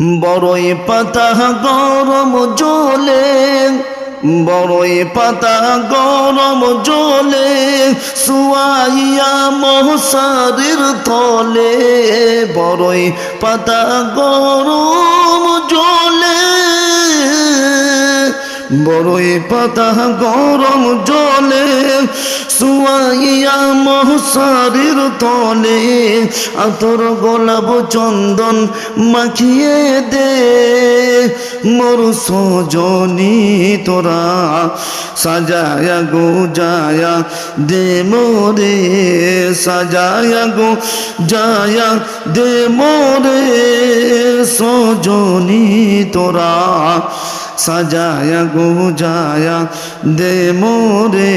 বড়ই পাতা গরম জলে বড়ই পাতা গরম জলে সুয়াইয়া মহসারির তলে বড়ই পাতা গরম বড়ই পাতা গরম জলে শুয়াইয়া মহসারির তলে, আতর গোলাপ চন্দন মাখিয়ে দে। মোর সজনি তোরা সাজায়া গো, জায়া দে মোরে, সাজায়া গো, জায়া দে মোরে, সজনি তোরা সাজায়া গো জায়া দে মোরে।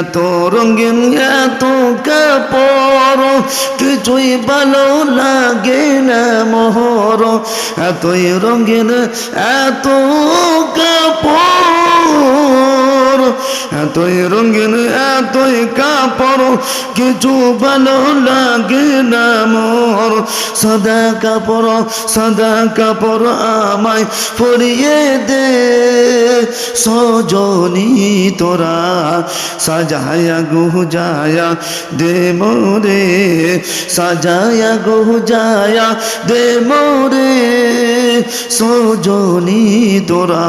এত রঙিন, এত কাপড়, কিছুই ভালো লাগে না মোহর। এতই রঙিন, এত কাপড়, এতই রঙিন এতই কাপড়, কিছু ভালো লাগে না মোর। সাদা কাপড় সাদা কাপড় আমায় পরিয়ে দে। সজনি তোরা সাজায়া গুজায়া দে মোরে। সাজায়া গুজায়া দে মোরে। সজনি তোরা